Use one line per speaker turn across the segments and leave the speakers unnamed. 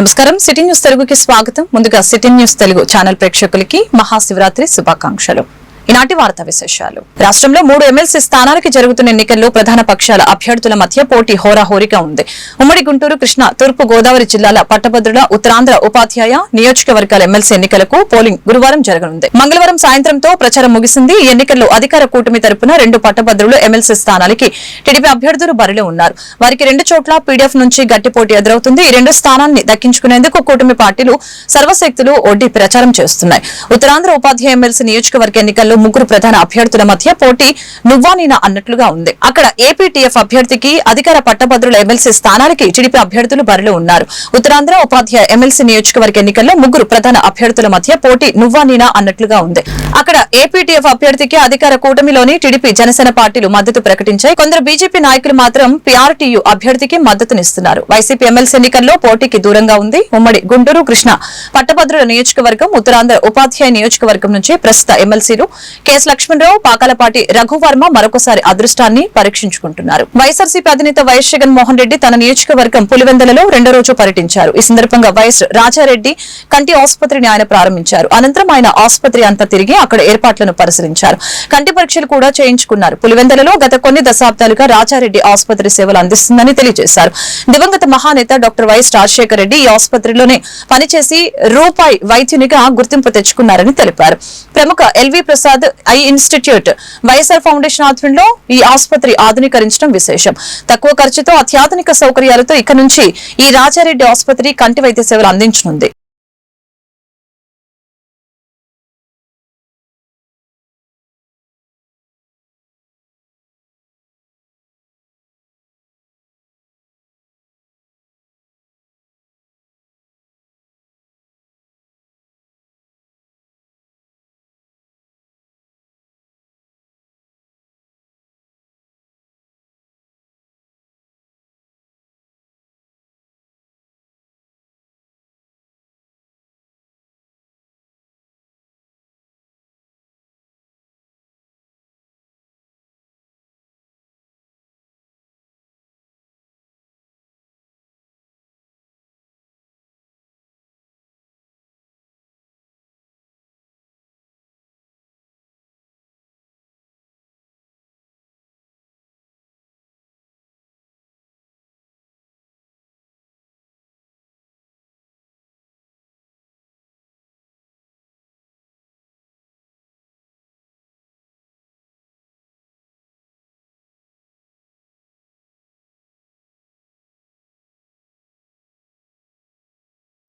నమస్కారం. City news తెలుగుకి స్వాగతం. ముందుగా సిటీ న్యూస్ తెలుగు ఛానల్ ప్రేక్షకులకి మహాశివరాత్రి శుభాకాంక్షలు. ఈనాటి వార్తా విశేషాలు. రాష్ట్రంలో మూడు ఎమ్మెల్సీ స్థానాలకి జరుగుతున్న ఎన్నికల్లో ప్రధాన పక్షాల అభ్యర్థుల మధ్య పోటీ హోరాహోరీగా ఉంది. ఉమ్మడి గుంటూరు కృష్ణా తూర్పు గోదావరి జిల్లాల పట్టభద్రుల ఉత్తరాంధ్ర ఉపాధ్యాయ నియోజకవర్గాల ఎమ్మెల్సీ ఎన్నికలకు పోలింగ్ గురువారం జరగనుంది. మంగళవారం సాయంత్రంతో ప్రచారం ముగిసింది. ఈ ఎన్నికల్లో అధికార కూటమి తరపున రెండు పట్టభద్రులు ఎమ్మెల్సీ స్థానాలకి టీడీపీ అభ్యర్థులు బరిలో ఉన్నారు. వారికి రెండు చోట్ల పీడీఎఫ్ నుంచి గట్టి పోటీ ఎదురవుతుంది. ఈ రెండు స్థానాన్ని దక్కించుకునేందుకు కూటమి పార్టీలు సర్వశక్తులు ఒడ్డి ప్రచారం చేస్తున్నాయి. ఉత్తరాంధ్ర ఉపాధ్యాయ ఎమ్మెల్సీ నియోజకవర్గ ఎన్నికల్లో ముగ్గురు ప్రధాన అభ్యర్థుల మధ్య పోటీ నువ్వానీనా అన్నట్లుగా ఉంది. అక్కడ ఏపీటీఎఫ్ అభ్యర్థికి అధికార పట్టభద్రుల ఎమ్మెల్సీ స్థానానికి టీడీపీ అభ్యర్థులు బరిలో ఉన్నారు. ఉత్తరాంధ్ర ఉపాధ్యాయ ఎమ్మెల్సీ నియోజకవర్గ ఎన్నికల్లో ముగ్గురు ప్రధాన అభ్యర్థుల మధ్య పోటీ నువ్వానీనా అన్నట్లుగా ఉంది. అక్కడ ఏపీటీఎఫ్ అభ్యర్థికి అధికార కూటమిలోని టీడీపీ జనసేన పార్టీలు మద్దతు ప్రకటించాయి. కొందరు బీజేపీ నాయకులు మాత్రం పీఆర్టీయూ అభ్యర్థికి మద్దతునిస్తున్నారు. వైసీపీ ఎమ్మెల్సీ ఎన్నికల్లో పోటీకి దూరంగా ఉంది. ఉమ్మడి గుంటూరు కృష్ణ పట్టభద్రుల నియోజకవర్గం ఉత్తరాంధ్ర ఉపాధ్యాయ నియోజకవర్గం నుంచి ప్రస్తుత ఎమ్మెల్సీలు కెఎస్ లక్ష్మణరావు పాకాలపాటి రఘువర్మ మరొకసారి అదృష్టాన్ని పరీక్షించుకుంటున్నారు. వైఎస్ఆర్సీపీ అధినేత వైఎస్ జగన్మోహన్ రెడ్డి తన నియోజకవర్గం పులివెందలలో రెండో రోజు పర్యటించారు. ఈ సందర్భంగా వైఎస్ రాజారెడ్డి కంటి ఆసుపత్రిని ఆయన ప్రారంభించారు. అనంతరం ఆయన ఆసుపత్రి అంతా తిరిగి అక్కడ ఏర్పాట్లను పరిశీలించారు. కంటి పరీక్షలు కూడా చేయించుకున్నారు. పులివెందలలో గత కొన్ని దశాబ్దాలుగా రాజారెడ్డి ఆసుపత్రి సేవలు అందిస్తుందని తెలియజేశారు. దివంగత మహానేత డాక్టర్ వైఎస్ రాజశేఖర రెడ్డి ఈ ఆసుపత్రిలోనే పనిచేసి రూపాయి వైద్యునిగా గుర్తింపు తెచ్చుకున్నారని తెలిపారు. ప్రముఖ L V Prasad eye institute. YSR foundation ఆధ్వర్యంలో ఈ ఆసుపత్రి ఆధునీకరించడం విశేషం. తక్కువ ఖర్చుతో అత్యాధునిక సౌకర్యాలతో ఇక నుంచి ఈ రాజారెడ్డి ఆసుపత్రి కంటి వైద్య సేవలు అందించనుంది.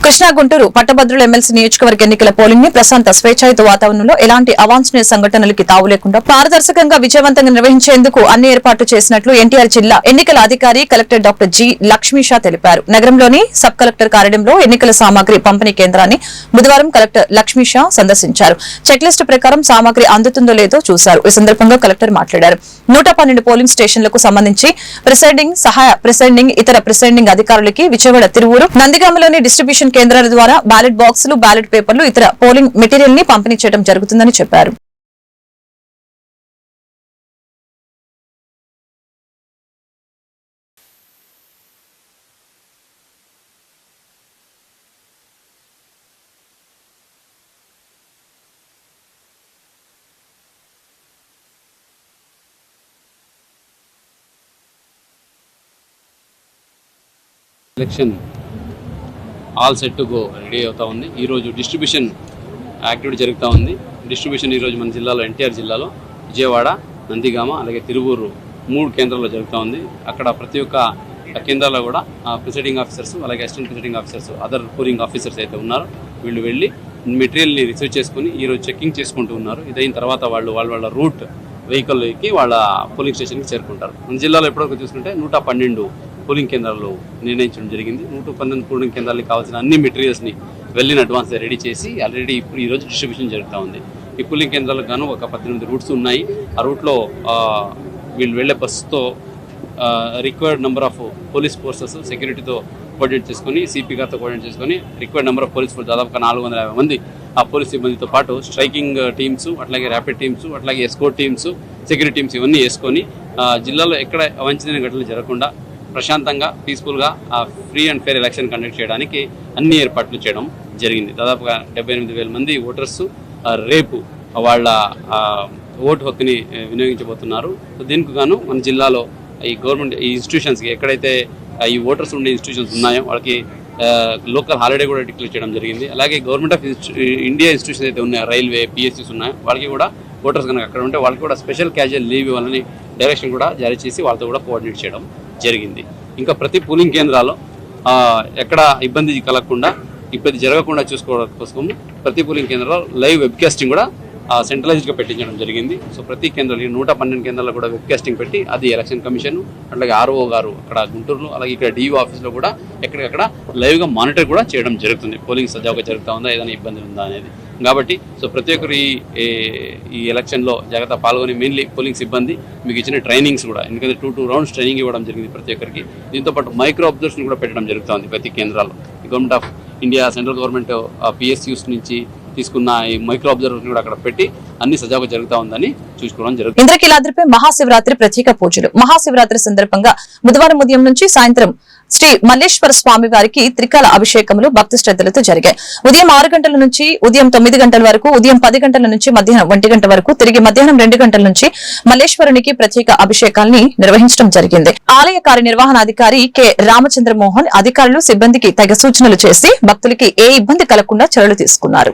కృష్ణా గుంటూరు పట్టభద్రుల ఎమ్మెల్సీ నియోజకవర్గ ఎన్నికల పోలింగ్ని ప్రశాంత స్వేచ్ఛాయుత వాతావరణంలో ఎలాంటి అవాంఛనీయ సంఘటనలకి తావు లేకుండా పారదర్శకంగా విజయవంతంగా నిర్వహించేందుకు అన్ని ఏర్పాట్లు చేసినట్లు ఎన్టీఆర్ జిల్లా ఎన్నికల అధికారి కలెక్టర్ డాక్టర్ జి లక్ష్మీషా తెలిపారు. నగరంలోని సబ్ కలెక్టర్ కార్యాలయంలో ఎన్నికల సామాగ్రి పంపిణీ కేంద్రాన్ని బుధవారం కలెక్టర్ లక్ష్మీషా సందర్శించారు. చెక్ లిస్టు ప్రకారం సామాగ్రి అందుతుందో లేదో చూశారు. ఈ సందర్భంగా కలెక్టర్ మాట్లాడారు. నూట పన్నెండు పోలింగ్ స్టేషన్లకు సంబంధించి ప్రిసైడింగ్ సహాయ ప్రిసైడింగ్ ఇతర ప్రిసైడింగ్ అధికారులకి విజయవాడ తిరువూరు నందిగామలోని డిస్ట్రిబ్యూషన్ కేంద్రాల ద్వారా బ్యాలెట్ బాక్సులు బ్యాలెట్ పేపర్లు ఇతర పోలింగ్ మెటీరియల్ని పంపిణీ చేయడం జరుగుతుందని చెప్పారు.
Election all set to go ready అవుతా ఉంది. ఈరోజు డిస్ట్రిబ్యూషన్ యాక్టివిటీ జరుగుతూ ఉంది. డిస్ట్రిబ్యూషన్ ఈరోజు మన జిల్లాలో ఎన్టీఆర్ జిల్లాలో విజయవాడ నందిగామ అలాగే తిరువూరు మూడు కేంద్రాల్లో జరుగుతూ ఉంది. అక్కడ ప్రతి ఒక్క కేంద్రాల్లో కూడా ప్రిసైడింగ్ ఆఫీసర్స్ అలాగే assistant presiding officers other polling officers అయితే ఉన్నారు. వీళ్ళు వెళ్ళి మెటీరియల్ని రిసీవ్ చేసుకుని ఈరోజు చెక్కింగ్ చేసుకుంటూ ఉన్నారు. ఇదైన తర్వాత వాళ్ళు వాళ్ళ వాళ్ళ రూట్ వెహికల్కి వాళ్ళ పోలింగ్ స్టేషన్కి చేరుకుంటారు. మన జిల్లాలో ఎప్పటివరకు చూసుకుంటే నూట పన్నెండు పోలింగ్ కేంద్రాల్లో నిర్ణయించడం జరిగింది. నూట పన్నెండు పోలింగ్ కేంద్రాలకు కావాల్సిన అన్ని మెటీరియల్స్ని వెళ్ళిన అడ్వాన్స్ రెడీ చేసి ఆల్రెడీ ఇప్పుడు ఈరోజు డిస్ట్రిబ్యూషన్ జరుగుతూ ఉంది. ఈ పోలింగ్ కేంద్రాలకు గాను ఒక పద్దెనిమిది రూట్స్ ఉన్నాయి. ఆ రూట్లో వీళ్ళు వెళ్ళే బస్సుతో required number of police forces సెక్యూరిటీతో coordinate చేసుకొని సిపి గారితో కోఆర్డినేట్ చేసుకొని required number of police force దాదాపుగా నాలుగు వందల యాభై మంది ఆ పోలీస్ సిబ్బందితో పాటు స్ట్రైకింగ్ టీమ్స్ అట్లాగే ర్యాపిడ్ టీమ్స్ అట్లాగే ఎస్కో టీమ్స్ సెక్యూరిటీ టీమ్స్ ఇవన్నీ వేసుకొని జిల్లాలో ఎక్కడ అవంచనీయ ఘటనలు జరగకుండా ప్రశాంతంగా పీస్ఫుల్గా ఆ free and fair election conduct చేయడానికి అన్ని ఏర్పాట్లు చేయడం జరిగింది. దాదాపుగా డెబ్బై ఎనిమిది వేల మంది ఓటర్స్ రేపు వాళ్ళ ఓటు హక్కుని వినియోగించబోతున్నారు. దీనికి గాను మన జిల్లాలో ఈ గవర్నమెంట్ ఈ ఇన్స్టిట్యూషన్స్కి ఎక్కడైతే ఈ ఓటర్స్ ఉండే ఇన్స్టిట్యూషన్స్ ఉన్నాయో వాళ్ళకి లోకల్ హాలిడే కూడా డిక్లేర్ చేయడం జరిగింది. అలాగే గవర్నమెంట్ ఆఫ్ ఇండియా ఇన్స్టిట్యూషన్స్ అయితే ఉన్నాయో రైల్వే పిఎస్సీస్ ఉన్నాయో. వాళ్ళకి కూడా ఓటర్స్ కనుక అక్కడ ఉంటే వాళ్ళకి కూడా స్పెషల్ క్యాజువల్ లీవ్ ఇవ్వాలని డైరెక్షన్ కూడా జారీ చేసి వాళ్ళతో కూడా కోఆర్డినేట్ చేయడం జరిగింది. ఇంకా ప్రతి పోలింగ్ కేంద్రాల్లో ఎక్కడ ఇబ్బంది కలగకుండా ఇబ్బంది జరగకుండా చూసుకోవడం కోసం ప్రతి పోలింగ్ కేంద్రంలో లైవ్ వెబ్కాస్టింగ్ కూడా సెంట్రలైజ్డ్గా పెట్టించడం జరిగింది. సో ప్రతి కేంద్రాలు నూట పన్నెండు కేంద్రాల్లో కూడా వెబ్కాస్టింగ్ పెట్టి అది ఎలక్షన్ కమిషన్ అట్లాగే ఆర్ఓ గారు అక్కడ గుంటూరులో అలాగే ఇక్కడ డిఓ ఆఫీస్లో కూడా ఎక్కడికక్కడ లైవ్గా మానిటర్ కూడా చేయడం జరుగుతుంది. పోలింగ్ సజావుగా జరుగుతూ ఉందా ఏదైనా ఇబ్బంది ఉందా అనేది. కాబట్టి సో ప్రతి ఒక్కరు ఈ ఈ- ఎలక్షన్లో జాగ్రత్త పాల్గొని మెయిన్లీ పోలింగ్ సిబ్బంది మీకు ఇచ్చిన ట్రైనింగ్స్ కూడా ఎందుకంటే టూ టూ రౌండ్స్ ట్రైనింగ్ ఇవ్వడం జరిగింది ప్రతి ఒక్కరికి. దీంతో పాటు మైక్రో అబ్జర్వేషన్ కూడా పెట్టడం జరుగుతుంది ప్రతి కేంద్రాల్లో. Government of India central government PSUs నుంచి తీసుకున్న ఈ మైక్రో అబ్జర్వేషన్ కూడా అక్కడ పెట్టి అన్ని సజావుగా జరుగుతూ ఉందని చూసుకోవడం జరుగుతుంది.
ఇంద్రకీలాద్రిపై మహాశివరాత్రి ప్రత్యేక పూజలు. మహాశివరాత్రి సందర్భంగా బుధవారం ఉదయం నుంచి సాయంత్రం శ్రీ మల్లేశ్వర స్వామి వారికి త్రికాల అభిషేకములు భక్తి శ్రద్ధలతో జరిగాయి. ఉదయం ఆరు గంటల నుంచి ఉదయం తొమ్మిది గంటల వరకు ఉదయం పది గంటల నుంచి మధ్యాహ్నం ఒంటి గంట వరకు తిరిగి మధ్యాహ్నం రెండు గంటల నుంచి మల్లేశ్వరునికి ప్రత్యేక అభిషేకాల్ని నిర్వహించడం జరిగింది. ఆలయ కార్యనిర్వహణాధికారి కె. రామచంద్ర మోహన్ అధికారులు సిబ్బందికి తగ సూచనలు చేసి భక్తులకి ఏ ఇబ్బంది కలగకుండా చర్యలు తీసుకున్నారు.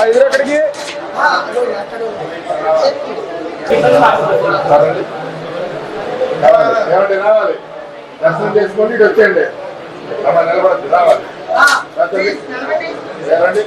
ఎదురు ఎక్కడికి ఏమండి రావాలి. దర్శనం చేసుకోండి ఇటు వచ్చేయండి. అమ్మ నిలబడద్దు రావాలి. రండి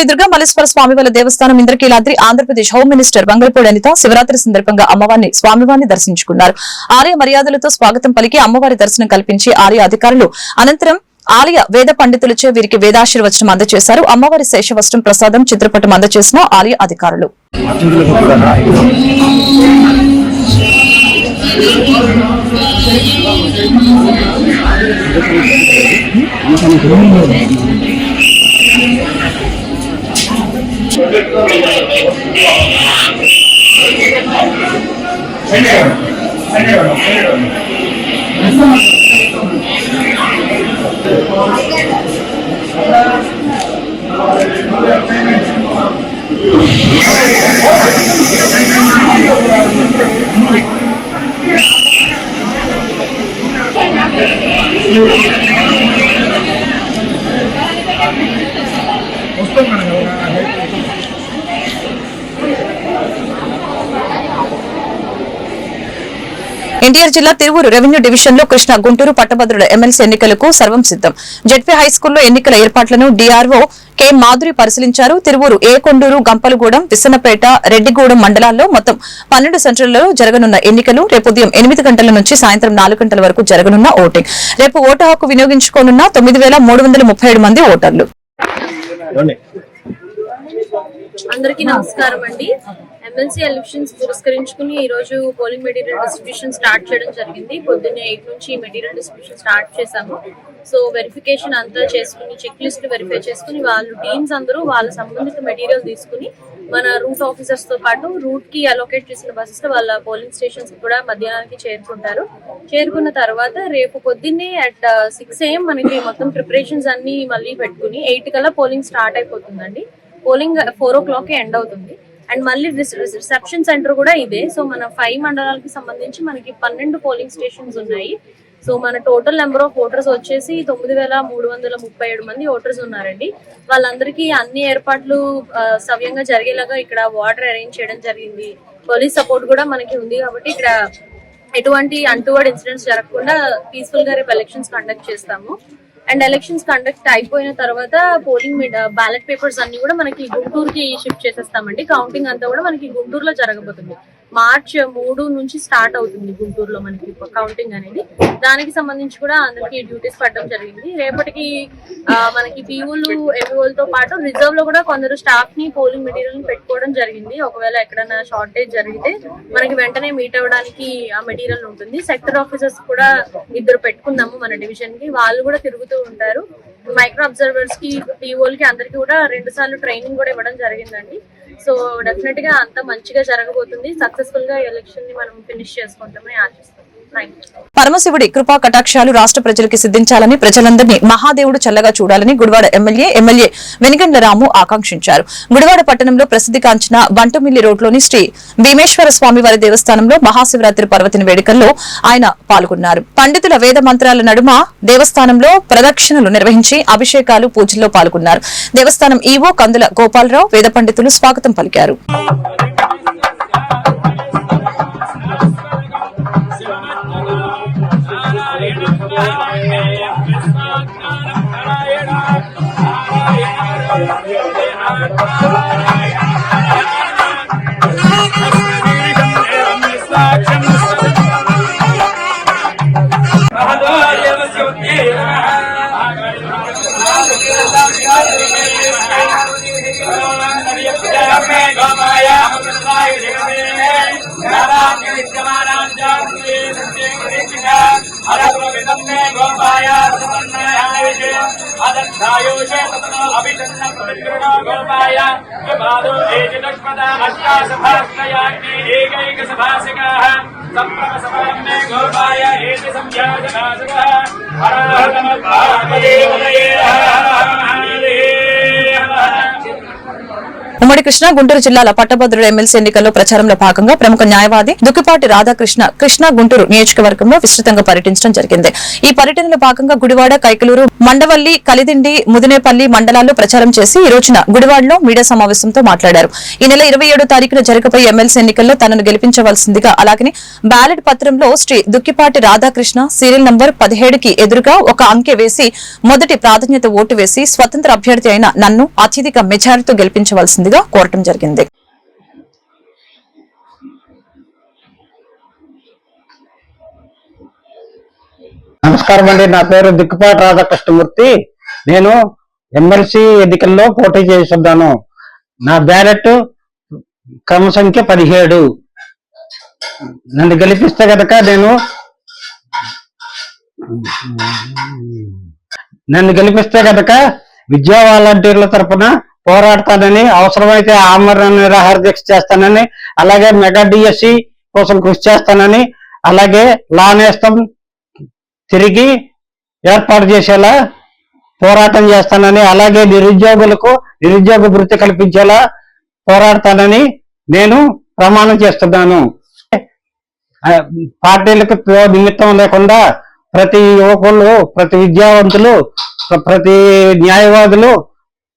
శ్రీ దుర్గా మల్లేశ్వర స్వామి వారి దేవస్థానం ఇంద్రకీలాద్రి ఆంధ్రప్రదేశ్ హోమ్ మినిస్టర్ బంగళపూడి అనిత శివరాత్రి సందర్భంగా అమ్మవారిని స్వామివారిని దర్శించుకున్నారు. ఆలయ మర్యాదలతో స్వాగతం పలికి అమ్మవారి దర్శనం కల్పించి ఆలయ అధికారులు అనంతరం ఆలయ వేద పండితులచే వీరికి వేదాశీర్వచనం అందజేశారు. అమ్మవారి శేషవస్త్రం ప్రసాదం చిత్రపటం అందజేసిన ఆలయ అధికారులు. వస్తాం మనం ఎన్టీఆర్ జిల్లా తిరువూరు రెవెన్యూ డివిజన్లో కృష్ణ గుంటూరు పట్టభద్రుల ఎమ్మెల్సీ ఎన్నికలకు సర్వం సిద్దం జెడ్పీ హైస్కూల్లో ఎన్నికల ఏర్పాట్లను డిఆర్ఓ కె మాధురి పరిశీలించారు. తిరువూరు ఏ కొండూరు గంపలగూడెం విసన్నపేట రెడ్డిగూడెం మండలాల్లో మొత్తం పన్నెండు సెంటర్లలో జరగనున్న ఎన్నికలు రేపు ఉదయం ఎనిమిది గంటల నుంచి సాయంత్రం నాలుగు గంటల వరకు జరగనున్న ఓటింగ్. రేపు ఓటు హక్కు వినియోగించుకోనున్న తొమ్మిది వేల మూడు వందల ముప్పై ఏడు మంది ఓటర్లు.
అందరికీ నమస్కారం అండి. ఎమ్మెల్సీ ఎలక్షన్స్ పురస్కరించుకుని ఈ రోజు పోలింగ్ మెటీరియల్ డిస్ట్రిబ్యూషన్ స్టార్ట్ చేయడం జరిగింది. పొద్దున్నే ఎయిట్ నుంచి మెటీరియల్ డిస్ట్రిబ్యూషన్ స్టార్ట్ చేశాము. సో వెరిఫికేషన్ అంతా చేసుకుని చెక్ లిస్ట్ వెరిఫై చేసుకుని వాళ్ళు టీమ్స్ అందరూ వాళ్ళ సంబంధిత మెటీరియల్ తీసుకుని మన రూట్ ఆఫీసర్స్తో పాటు రూట్కి అలోకేట్ చేసిన బస్సెస్ వాళ్ళ పోలింగ్ స్టేషన్స్ కూడా మధ్యాహ్నానికి చేరుకుంటారు. చేరుకున్న తర్వాత రేపు పొద్దున్నే అట్ సిక్స్ ఏఎం మనకి మొత్తం ప్రిపరేషన్స్ అన్ని మళ్ళీ పెట్టుకుని ఎయిట్ కల్లా పోలింగ్ స్టార్ట్ అయిపోతుందండి. Polling four o'clock end అవుతుంది. అండ్ మళ్ళీ రిసెప్షన్ సెంటర్ కూడా ఇదే. సో మన ఫైవ్ మండలాలకి సంబంధించి మనకి పన్నెండు పోలింగ్ స్టేషన్స్ ఉన్నాయి. సో మన టోటల్ నెంబర్ ఆఫ్ ఓటర్స్ వచ్చేసి తొమ్మిది వేల మూడు వందల ముప్పై ఏడు మంది ఓటర్స్ ఉన్నారండి. వాళ్ళందరికీ అన్ని ఏర్పాట్లు సవ్యంగా జరిగేలాగా ఇక్కడ వాటర్ అరేంజ్ చేయడం జరిగింది. పోలీస్ సపోర్ట్ కూడా మనకి ఉంది కాబట్టి ఇక్కడ ఎటువంటి అంటువర్డ్ ఇన్సిడెంట్స్ జరగకుండా పీస్ఫుల్గా రేపు ఎలక్షన్స్ కండక్ట్ చేస్తాము. అండ్ ఎలక్షన్స్ కండక్ట్ అయిపోయిన తర్వాత పోలింగ్ బ్యాలెట్ పేపర్స్ అన్ని కూడా మనకి గుంటూరుకి షిఫ్ట్ చేసేస్తామండి. కౌంటింగ్ అంతా కూడా మనకి గుంటూరులో జరగబోతుంది. మార్చ్ మూడు నుంచి స్టార్ట్ అవుతుంది గుంటూరులో మనకి కౌంటింగ్ అనేది. దానికి సంబంధించి కూడా అందరికి డ్యూటీస్ పడడం జరిగింది. రేపటికి మనకి పీఓలు ఎంఓలతో పాటు రిజర్వ్లో కూడా కొందరు స్టాఫ్ని పోలింగ్ మెటీరియల్ని పెట్టుకోవడం జరిగింది. ఒకవేళ ఎక్కడైనా షార్టేజ్ జరిగితే మనకి వెంటనే మీట్ అవ్వడానికి ఆ మెటీరియల్ ఉంటుంది. సెక్టర్ ఆఫీసర్స్ కూడా ఇద్దరు పెట్టుకున్నాము మన డివిజన్కి. వాళ్ళు కూడా తిరుగుతూ ఉంటారు. మైక్రో అబ్జర్వర్స్కి పీఓల్కి అందరికి కూడా రెండు సార్లు ట్రైనింగ్ కూడా ఇవ్వడం జరిగిందండి. సో డెఫినెట్గా అంత మంచిగా జరగబోతుంది. సక్సెస్ఫుల్గా ఎలక్షన్ని మనం ఫినిష్ చేసుకుంటామని ఆశిస్తాం
పరమశివుడి కృపా కటాక్షాలు రాష్ట్ర ప్రజలకి సిద్ధించాలని ప్రజలందరినీ మహాదేవుడు చల్లగా చూడాలని గుడివాడ ఎమ్మెల్యే ఎమ్మెల్యే వెనిగండ్ల రాము ఆకాంక్షించారు. గుడివాడ పట్టణంలో ప్రసిద్ధి కాంచిన బంటుమిల్లి రోడ్లోని శ్రీ భీమేశ్వర స్వామి వారి దేవస్థానంలో మహాశివరాత్రి పర్వదిన వేడుకల్లో ఆయన పాల్గొన్నారు. పండితుల వేద మంత్రాల నడుమ దేవస్థానంలో ప్రదక్షిణలు నిర్వహించి అభిషేకాలు పూజల్లో పాల్గొన్నారు. దేవస్థానం ఈవో కందుల గోపాలరావు వేద పండితులు స్వాగతం పలికారు.
Thank you. casa, vai
ఉమ్మడి కృష్ణ గుంటూరు జిల్లాల పట్టభద్రుడు ఎమ్మెల్సీ ఎన్నికల్లో ప్రచారంలో భాగంగా ప్రముఖ న్యాయవాది దుక్కిపాటి రాధాకృష్ణ కృష్ణ గుంటూరు నియోజకవర్గంలో విస్తృతంగా పర్యటించడం జరిగింది. ఈ పర్యటనలో భాగంగా గుడివాడ కైకలూరు మండవల్లి కలిదిండి ముదినేపల్లి మండలాల్లో ప్రచారం చేసి ఈ రోజున గుడివాడలో మీడియా సమావేశంతో మాట్లాడారు. ఈ నెల ఇరవై ఏడో తారీఖున జరగబోయే ఎమ్మెల్సీ ఎన్నికల్లో తనను గెలిపించవలసిందిగా అలాగే బ్యాలెట్ పత్రంలో శ్రీ దుక్కిపాటి రాధాకృష్ణ సీరియల్ నంబర్ పదిహేడుకి ఎదురుగా ఒక అంకె వేసి మొదటి ప్రాధాన్యత ఓటు వేసి స్వతంత్ర అభ్యర్థి అయిన నన్ను అత్యధిక మెజారిటీతో మీద కోరటం జరిగింది.
నమస్కారం అండి. నా పేరు దిక్కుపాటి రాధాకృష్ణమూర్తి. నేను ఎమ్మెల్సీ ఎన్నికల్లో పోటీ చేస్తున్నాను. నా బ్యాలెట్ క్రమ సంఖ్య పదిహేడు. నన్ను గెలిపిస్తే గనక నేను నన్ను గెలిపిస్తే గనక విద్యా వాలంటీర్ల తరపున పోరాడతానని అవసరమైతే ఆమరణ నిరాహార దీక్ష చేస్తానని అలాగే మెగా డిఎస్సి కోసం కృషి చేస్తానని అలాగే లా నేస్తం తిరిగి ఏర్పాటు చేసేలా పోరాటం చేస్తానని అలాగే నిరుద్యోగులకు నిరుద్యోగ వృత్తి కల్పించేలా పోరాడతానని నేను ప్రమాణం చేస్తున్నాను. పార్టీలకు నిమిత్తం లేకుండా ప్రతి యువకులు ప్రతి విద్యావంతులు ప్రతి న్యాయవాదులు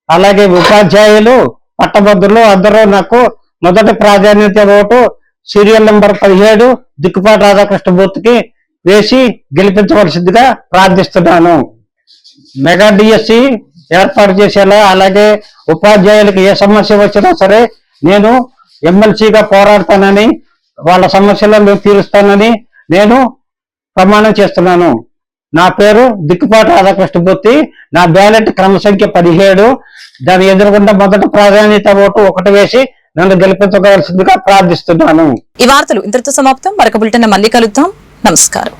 అలాగే ఉపాధ్యాయులు పట్టభద్రులు అందరూ నాకు మొదటి ప్రాధాన్యత ఓటు సీరియల్ నంబర్ పదిహేడు దిక్కుపాటి రాధాకృష్ణమూర్తికి వేసి గెలిపించవలసిందిగా ప్రార్థిస్తున్నాను. మెగా డిఎస్సి ఏర్పాటు చేసేలా అలాగే ఉపాధ్యాయులకు ఏ సమస్య వచ్చినా సరే నేను ఎమ్మెల్సీగా పోరాడతానని వాళ్ళ సమస్యలను తీరుస్తానని నేను ప్రమాణం చేస్తున్నాను. నా పేరు దిక్కుపాటి రాధాకృష్ణమూర్తి నా బ్యాలెట్ క్రమ సంఖ్య పదిహేడు. దాని ఎదురుగుండా మొదట ప్రాధాన్యత ఓటు ఒకటి వేసి నన్ను గెలిపించవలసిందిగా ప్రార్థిస్తున్నాను.
ఈ వార్తలు ఇంతటితో సమాప్తం. మరొక బులెటిన్ మళ్ళీ కలుద్దాం. నమస్కారం.